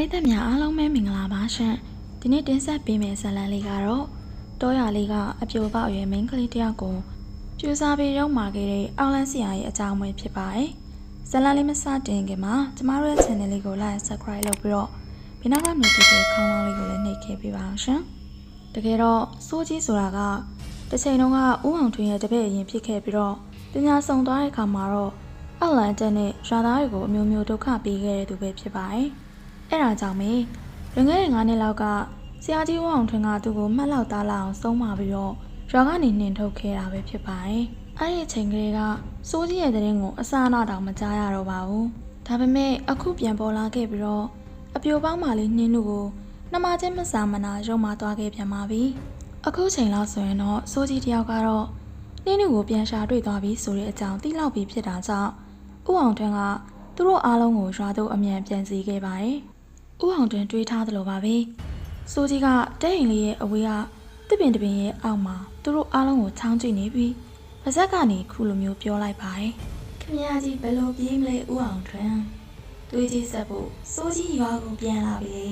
ရိသတ်များအားလုံးပဲမင်္ဂလာပါရှင်ဒီနေ့တင်ဆက်ပေးမယ့်ဇာတ်လမ်းလေးကတော့တောရလေးကအပြိုပေါက်ရွယ်မိန်းကလေးတစ်ယောက်ကိုပြူစားပြီးရောက်มาခဲ့တဲ့အောက်လန်းဆရာရဲ့အကြောင်းပဲဖြစ်ပါတယ်ဇာတ်လမ်းလေးမစတင်ခင်မှာကျမတို့ရဲ့ channel လေးကို like subscribe လုပ်ပြီးတော့ဒီနောက်ကမြေတီတီခေါင်းလောင်းလေးကိုလည်းနှိပ်ခဲ့ပေးပါအောင်ရှင်တကယ်တော့စိုးကြီးဆိုတာကတစ်ချိန်တုန်းကဥအောင်ထွင်းရဲ့တပည့်အရင်ဖြစ်ခဲ့ပြီးတော့ပညာဆောင်သွားတဲ့အခါမှာတော့အောက်လန်တက်နဲ့ရွာသားတွေကိုအမျိုးမျိုးဒုက္ခပေးခဲ့တဲ့သူပဲဖြစ်ပါတယ်။ အဲ့ဒါကြောင့်မေလွန်ခဲ့တဲ့9နှစ်လောက်ကဆရာကြီးဝအောင်ထွန်းကသူ့ကိုမှတ်လောက်သားလောက်အောင်ဆုံးမပြီးတော့ရွာကနေနှင်ထုတ်ခဲ့တာပဲဖြစ်ပါတယ်။အဲ့ဒီအချိန်ကလေးကစိုးကြီးရဲ့တဲ့ရင်ကိုအစအနတောင်မကြားရတော့ပါဘူး။ဒါပေမဲ့အခုပြန်ပေါ်လာခဲ့ပြီးတော့အပြိုပေါင်းမှလေးနှင်းတို့ကိုနှမချင်းမစာမနာရုံမသွားခဲ့ပြန်ပါပြီ။အခုချိန်လောက်ဆိုရင်တော့စိုးကြီးတယောက်ကတော့နှင်းတို့ကိုပြန်ရှာတွေ့သွားပြီဆိုတဲ့အကြောင်းသိလောက်ပြီးဖြစ်တာကြောင့်ဥအောင်ထွန်းကသူတို့အားလုံးကိုရွာသို့အမြန်ပြန်စီခဲ့ပါတယ်။ ဥအောင်တွင်တွေးထားသလိုပါပဲ။စိုးကြီးကတဲ့ရင်လေးရဲ့အဝေးကတစ်ပင်တစ်ပင်ရဲ့အောက်မှာသူတို့အားလုံးကိုချောင်းကြည့်နေပြီးပါဇက်ကနေခုလိုမျိုးပြောလိုက်ပါတယ်။ခင်ဗျာကြီးဘယ်လိုပြေးမလဲဥအောင်တွင်။တွေးကြည့်ဆက်ဖို့စိုးကြီးရွာကိုပြန်လာပြီလေ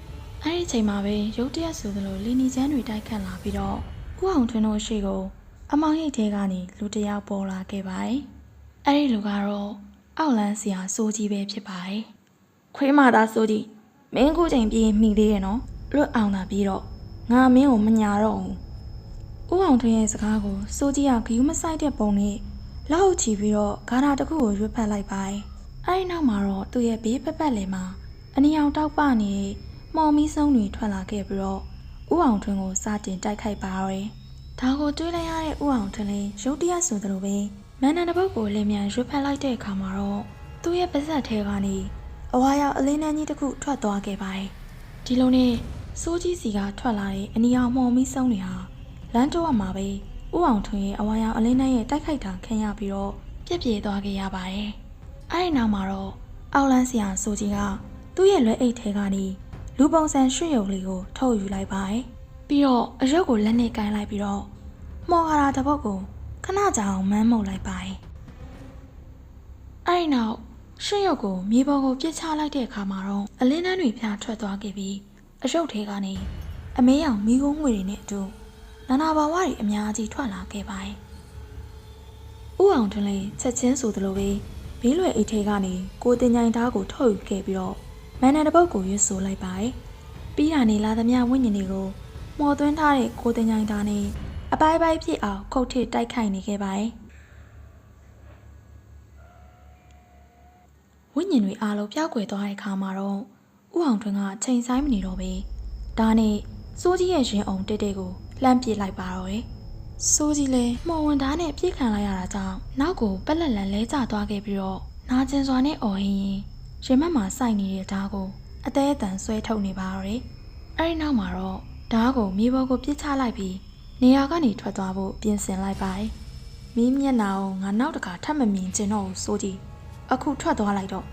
။အဲ့ဒီချိန်မှာပဲရုတ်တရက်ဆိုသလိုလီနီချမ်းတွေတိုက်ခတ်လာပြီးတော့ဥအောင်တွင်တို့ရှိကိုအမောင်ရိတ်ထဲကနေလူတစ်ယောက်ပေါ်လာခဲ့ပါတယ်။အဲ့ဒီလူကတော့အောက်လန်းဆရာစိုးကြီးပဲဖြစ်ပါတယ်။ခွေးမသားစိုးကြီး မင်းခုချိန်ပြေးမိသေးတယ်နော်လွတ်အောင်သာပြီးတော့ငါမင်းကိုမညာတော့ဘူးဥအောင်ထွန်းရဲ့စကားကိုစိုးကြီးကဂယူးမဆိုင်တဲ့ပုံနဲ့လက်ဟုတ်ချီပြီးတော့ဂါထာတစ်ခုကိုရွတ်ဖတ်လိုက်ပါတယ်အဲဒီနောက်မှာတော့သူ့ရဲ့ဘေးပတ်ပတ်လည်မှာအနီအောင်တောက်ပနေတဲ့မော်မီဆုံးတွေထွက်လာခဲ့ပြီးတော့ဥအောင်ထွန်းကိုစတင်တိုက်ခိုက်ပါရယ်ဒါကိုတွေးလိုက်ရတဲ့ဥအောင်ထွန်းလေးရုတ်တရက်ဆိုသလိုပဲမန္တန်တစ်ပုတ်ကိုလင်းမြန်ရွတ်ဖတ်လိုက်တဲ့အခါမှာတော့သူ့ရဲ့ပါဇက်ထဲကနေ အဝါရောက်အလင်းနှန်းကြီးတစ်ခုထွက်သွားခဲ့ပါတယ်။ဒီလိုနဲ့စိုးကြီးစီကထွက်လာတဲ့အနီအောင်မော်မီဆုံးတွေဟာလမ်းတော့မှာပဲဥအောင်ထွန်းရဲ့အဝါရောက်အလင်းနှန်းရဲ့တိုက်ခိုက်တာခံရပြီးတော့ပြက်ပြေသွားခဲ့ရပါတယ်။အဲဒီနောက်မှာတော့အောက်လန်းဆရာစိုးကြီးကသူ့ရဲ့လွယ်အိတ်ထဲကနေလူပုံစံရွှေရုံလေးကိုထုတ်ယူလိုက်ပါတယ်။ပြီးတော့အရုပ်ကိုလက်နဲ့ကင်လိုက်ပြီးတော့မော်ကာရာတစ်ပုတ်ကိုခဏကြာအောင်မန်းမှုတ်လိုက်ပါတယ်။အဲဒီနောက် ရွှေရုပ်ကိုမြေပေါ်ကိုပြစ်ချလိုက်တဲ့အခါမှာတော့အလင်းနှန်းတွေဖြာထွက်သွားခဲ့ပြီးအရုပ်ထဲကနေအမေးရောင်မိကုန်းငွေတွေနဲ့အတူနာနာဘာဝတွေအများကြီးထွက်လာခဲ့ပါတယ်။ဥအောင်ထွန်းလေးချက်ချင်းဆိုသလိုပဲဘေးလွယ်အိတ်ထဲကနေကိုတင်ញိုင်သားကိုထုတ်ယူခဲ့ပြီးတော့မန်နန်တစ်ပုတ်ကိုရွတ်ဆိုလိုက်ပါတယ်။ပြီးတာနေလာသမျှဝိညာဉ်တွေကိုမော်သွင်းထားတဲ့ကိုတင်ញိုင်သားနဲ့အပိုင်းပိုင်းဖြစ်အောင်ခုတ်ထစ်တိုက်ခိုက်နေခဲ့ပါတယ်။ ဝိညာဉ်တွေအားလုံးပျောက်ကွယ်သွားတဲ့အခါမှာတော့ဥအောင်ထွန်းကချိန်ဆိုင်မနေတော့ပဲဒါနဲ့စိုးကြီးရဲ့ရင်အောင်တိတ်တိတ်ကိုလှမ်းပစ်လိုက်ပါတော့တယ်စိုးကြီးလည်းမော်ဝန်သားနဲ့ပြစ်ခံလိုက်ရတာကြောင့်နောက်ကိုပက်လက်လန်လဲကျသွားခဲ့ပြီးတော့နာကျင်စွာနဲ့အော်ဟင်းရင်ရင်မက်မှာစိုက်နေတဲ့ဓားကိုအသေးအတန်ဆွဲထုတ်နေပါတော့တယ်အဲ့ဒီနောက်မှာတော့ဓားကိုမြေပေါ်ကိုပစ်ချလိုက်ပြီးနေရာကနေထွက်သွားဖို့ပြင်ဆင်လိုက်ပါတယ်မင်းမျက်နှာကိုငါနောက်တခါထပ်မမြင်ချင်တော့ဘူးစိုးကြီး အခုထွက်သွားလိုက်တော့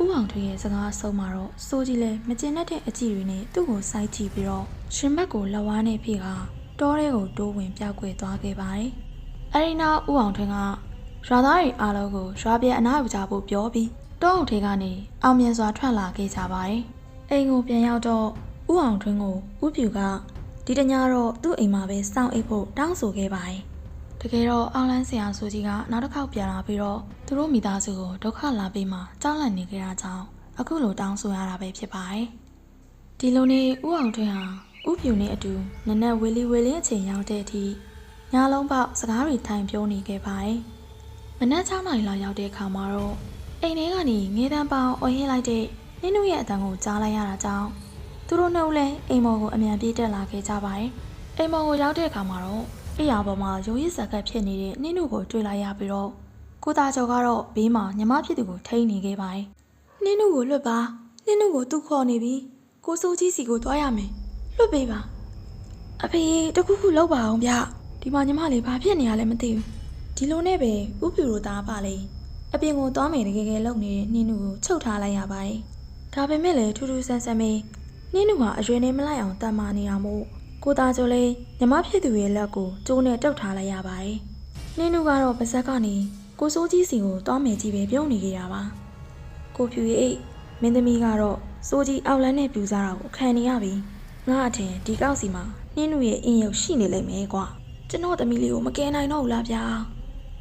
ဥအောင်ထွေးရဲ့စကားအဆုံးမှာတော့စိုးကြီးလည်းမကျင်တတ်တဲ့အကြည့်တွေနဲ့သူ့ကိုစိုက်ကြည့်ပြီးတော့ရှင်ဘက်ကိုလက်ဝါးနဲ့ဖိကတောထဲကိုတိုးဝင်ပြောက်ကွယ်သွားခဲ့ပါတယ်။အဲဒီနောက်ဥအောင်ထွန်းကရွာသားတွေအားလုံးကိုရွာပြန်အနားယူကြဖို့ပြောပြီးတောအုပ်ထဲကနေအောင်မြင်စွာထွက်လာခဲ့ကြပါတယ်။အိမ်ကိုပြန်ရောက်တော့ဥအောင်ထွန်းကိုဥပြူကဒီတညတော့သူ့အိမ်မှာပဲစောင့်အိပ်ဖို့တောင်းဆိုခဲ့ပါတယ်။ တကယ်တော့အောက်လန်းဆရာဆိုကြီးကနောက်တစ်ခေါက်ပြန်လာပြီးတော့သူတို့မိသားစုကိုဒုက္ခလာပြီးမှကြောက်လန့်နေကြတာကြောင့်အခုလိုတောင်းဆိုရတာပဲဖြစ်ပါတယ်။ဒီလိုနဲ့ဥအောင်ထွန်းဟာဥပြူနဲ့အတူနနက်ဝေလီဝေလင်းအချိန်ရောက်တဲ့အထိညလုံးပေါက်စကားတွေထိုင်ပြောနေခဲ့ပါတယ်။မနက်6နာရီလောက်ရောက်တဲ့အခါမှာတော့အိမ်ထဲကနေငေးတန်းပေါင်းအော်ဟစ်လိုက်တဲ့နင်းတို့ရဲ့အတန်ကိုကြားလိုက်ရတာကြောင့်သူတို့နှစ်ဦးလည်းအိမ်မော်ကိုအမြန်ပြေးတက်လာခဲ့ကြပါတယ်။အိမ်မော်ကိုရောက်တဲ့အခါမှာတော့ အိယာပေါ်မှာရိုးရစ်စက်ကပ်ဖြစ်နေတဲ့နင်းတို့ကိုတွေ့လိုက်ရပြီးတော့ကိုသားကျော်ကတော့ဘေးမှာညီမဖြစ်သူကိုထိန်းနေခဲ့ပါတယ်။နင်းတို့ကိုလွတ်ပါနင်းတို့ကိုသူ့ခေါ်နေပြီကိုစိုးကြီးစီကိုသွားရမယ်လွတ်ပေးပါအဖေတခုခုလောက်ပါအောင်ဗျဒီမှာညီမလေးဘာဖြစ်နေရလဲမသိဘူးဒီလိုနဲ့ပဲဥပြူတို့သားပါလေအပြင်ကိုသွားမယ်တကယ်ကယ်လုံနေတဲ့နင်းတို့ကိုချုပ်ထားလိုက်ရပါတယ်ဒါပေမဲ့လည်းထူးထူးဆန်းဆန်းပဲနင်းတို့ဟာအရွယ်နဲ့မလိုက်အောင်တတ်မာနေတာမို့ ကိုသားကျော်လေးညီမဖြစ်သူရဲ့လက်ကိုကျိုးနဲ့တုတ်ထားလိုက်ရပါတယ်။နင်းနုကတော့ပါဇက်ကနေကိုစိုးကြီးစီကိုတောင်းမယ်ကြီးပဲပြုံးနေကြတာပါ။ကိုဖြူရဲ့အိတ်မင်းသမီးကတော့စိုးကြီးအောက်လန်းနဲ့ပြူစားတာကိုခံနေရပြီငါအထင်ဒီကောက်စီမှာနှင်းနူရဲ့အင်းရုပ်ရှိနေလိမ့်မယ်ကွာကျွန်တော်သမီးလေးကိုမကယ်နိုင်တော့ဘူးလားဗျာ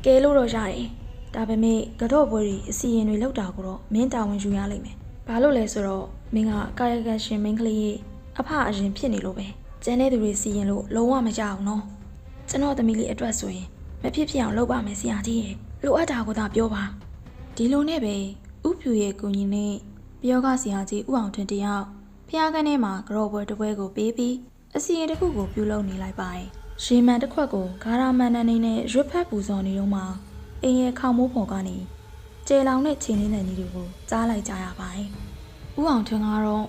ကဲလို့တော့ရတယ်ဒါပေမဲ့ကတော့ပွဲတွေအစီရင်တွေလောက်တာကိုတော့မင်းတာဝန်ယူရလိမ့်မယ်ဘာလို့လဲဆိုတော့မင်းကကာယကံရှင်မင်းကလေးရဲ့အဖအရင်ဖြစ်နေလို့ပဲ ကျန်တဲ့သူတွေစီရင်လို့လုံးဝမကြအောင်နော်ကျွန်တော်သမီးလေးအတွက်ဆိုရင်မဖြစ်ဖြစ်အောင်လုပ်ပါမယ်ဆရာကြီးရဲ့လိုအပ်တာကိုသာပြောပါဒီလိုနဲ့ပဲဥဖြူရဲ့ကိုကြီးနဲ့ပြောကဆရာကြီးဥအောင်ထွန်းတယောက်ဖျားကန်းထဲမှာကြော်ပွဲတစ်ပွဲကိုပေးပြီးအစီရင်တစ်ခုကိုပြုလုပ်နေလိုက်ပါတယ်ရေမန်တစ်ခွက်ကိုဂါရာမန်နန်နေနဲ့ရွတ်ဖက်ပူဇော်နေတော့မှအင်းရဲ့ခေါမိုးပေါ်ကနေကျေလောင်တဲ့ချင်းလေးတဲ့ညီတွေကိုကြားလိုက်ကြရပါတယ်ဥအောင်ထွန်းကတော့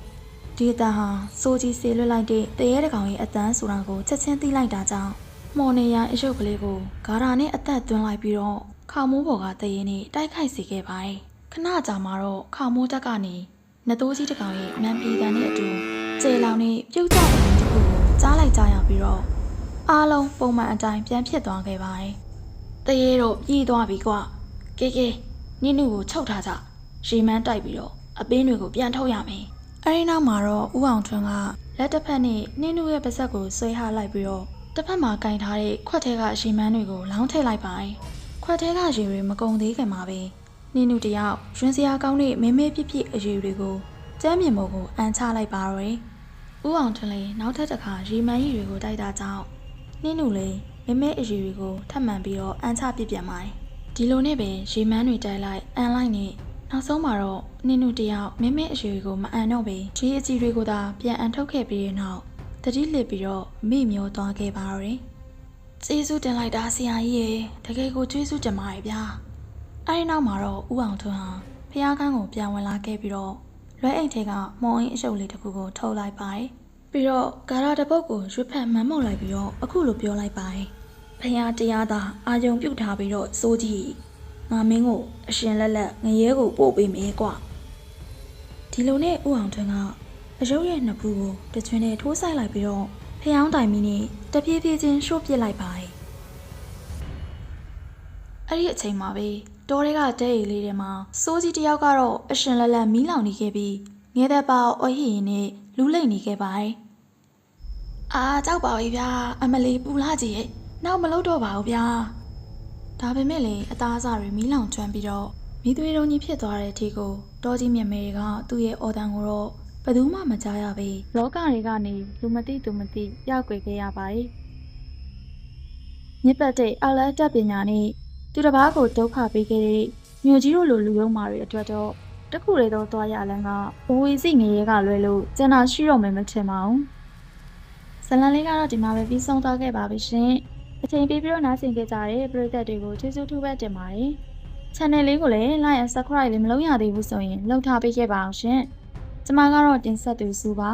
ဒီအတန်ဟာစိုးကြီးဆေလွတ်လိုက်တဲ့တရေတကောင်ရဲ့အတန်းဆိုတာကိုချက်ချင်းသိလိုက်တာကြောင့်မော်နေရအရုပ်ကလေးကိုဂါရာနဲ့အသက်သွင်းလိုက်ပြီးတော့ခေါမိုးပေါ်ကတရေနဲ့တိုက်ခိုက်စေခဲ့ပါတယ်ခဏကြာမှတော့ခေါမိုးတက်ကနေနတိုးကြီးတကောင်ရဲ့နံပီတန်နဲ့အတူကျေလောင်နဲ့ပြုတ်ကျတဲ့ညီတစ်ခုကိုကြားလိုက်ကြရပြီးတော့အားလုံးပုံမှန်အတိုင်းပြန်ဖြစ်သွားခဲ့ပါတယ်တရေတော့ပြည်သွားပြီကွာကဲကဲနင်းနုကိုချုပ်ထားကြရေမန်းတိုက်ပြီးတော့အပင်းတွေကိုပြန်ထုတ်ရမယ် အဲဒီနောက်မှာတော့ဥအောင်ထွန်းကလက်တစ်ဖက်နဲ့နင်းနုရဲ့ပါဇက်ကိုဆွဲထားလိုက်ပြီးတော့တစ်ဖက်မှာကင်ထားတဲ့ခွက်ထဲကရေမန်းတွေကိုလောင်းထည့်လိုက်ပါတယ်ခွက်ထဲကရေတွေမကုန်သေးခင်မှာပဲနင်းနုတယောက်ရွှင်စရာကောင်းတဲ့မဲမဲပြစ်ပြစ်အရေတွေကိုကျမ်းမြေမို့ကိုအန်ချလိုက်ပါတော့တယ်ဥအောင်ထွန်းလည်းနောက်ထပ်တစ်ခါရေမန်းရည်တွေကိုတိုက်တာကြောင့်နင်းနုလည်းမဲမဲအရေတွေကိုထပ်မံပြီးတော့အန်ချပြစ်ပြန်ပါတယ်ဒီလိုနဲ့ပဲရေမန်းတွေတိုက်လိုက်အန်လိုက်နဲ့ နောက်ဆုံးမှာတော့နင်းနုတယောက်မဲမဲအရေကိုမအန်တော့ပဲဒီအကြီးတွေကိုသာပြန်အန်ထုတ်ခဲ့ပြီးတဲ့နောက်တတိလစ်ပြီးတော့မိမျောသွားခဲ့ပါတော့တယ်ကျေးဇူးတင်လိုက်တာဆရာကြီးရေတကယ်ကိုကျေးဇူးတင်ပါတယ်ဗျာအဲဒီနောက်မှာတော့ဥအောင်ထွန်းဟာဖះကန်းကိုပြန်ဝင်လာခဲ့ပြီးတော့လွဲအိတ်ထဲကမော်အင်းအရှုပ်လေးတစ်ခုကိုထုတ်လိုက်ပါတယ်ပြီးတော့ဂါရတပုတ်ကိုရွတ်ဖက်မှန်းမောက်လိုက်ပြီးတော့အခုလိုပြောလိုက်ပါတယ်ဖះတရားသာအာယုံပြုတ်ထားပြီးတော့စိုးကြီး ငါမင်းကိုအရှင်လက်လက်ငရဲကိုပို့ပေးမယ်ကွာဒီလိုနဲ့ဥအောင်ထွန်းကအရုပ်ရဲ့နှစ်ဖူးကိုတချွင်းနဲ့ထိုးဆိုင်လိုက်ပြီးတော့ဖျောင်းတိုင်မီနဲ့တပြေးပြေးချင်းရှို့ပစ်လိုက်ပါတယ်အဲ့ဒီအချိန်မှာပဲတောထဲကတဲရီလေးထဲမှာစိုးကြီးတယောက်ကတော့အရှင်လက်လက်မီးလောင်နေခဲ့ပြီးငဲတဲ့ပေါအော်ဟီရင်နဲ့လူးလိမ့်နေခဲ့ပါတယ်အာကြောက်ပါပြီဗျာအမလီပူလာကြီးရဲ့နောက်မလုပ်တော့ပါဘူးဗျာ ဒါပေမဲ့လည်းအသားအစာတွေမီးလောင်ကျွမ်းပြီးတော့မိသွေးတုံးကြီးဖြစ်သွားတဲ့အထိကိုတောကြီးမြတ်မေတွေကသူ့ရဲ့အော်တန်ကိုတော့ဘယ်သူမှမကြားရပေလောကတွေကနေလူမသိသူမသိရောက်ွယ်ခဲ့ရပါတယ်မြစ်ပတ်တဲ့အောက်လက်တက်ပညာနဲ့သူတစ်ပါးကိုဒုက္ခပေးခဲ့တဲ့မြို့ကြီးတို့လိုလူယုံမာတွေအတွက်တော့တခုလေတော့သွားရလန်းကဘဝီစိငရဲကလွဲလို့ကျန်တာရှိတော့မယ်မထင်ပါဘူးဇလန်လေးကတော့ဒီမှာပဲပြီးဆုံးသွားခဲ့ပါပြီရှင် အချိန်ပေးပြီးတော့နားဆင်ကြကြတဲ့ပရိသတ်တွေကိုကျေးဇူးထူးပဲတင်ပါတယ် channel လေးကိုလည်း like and subscribe လေးမလုပ်ရသေးဘူးဆိုရင်လုပ်ထားပေးခဲ့ပါအောင်ရှင်ကျမကတော့တင်ဆက်သူစုပါ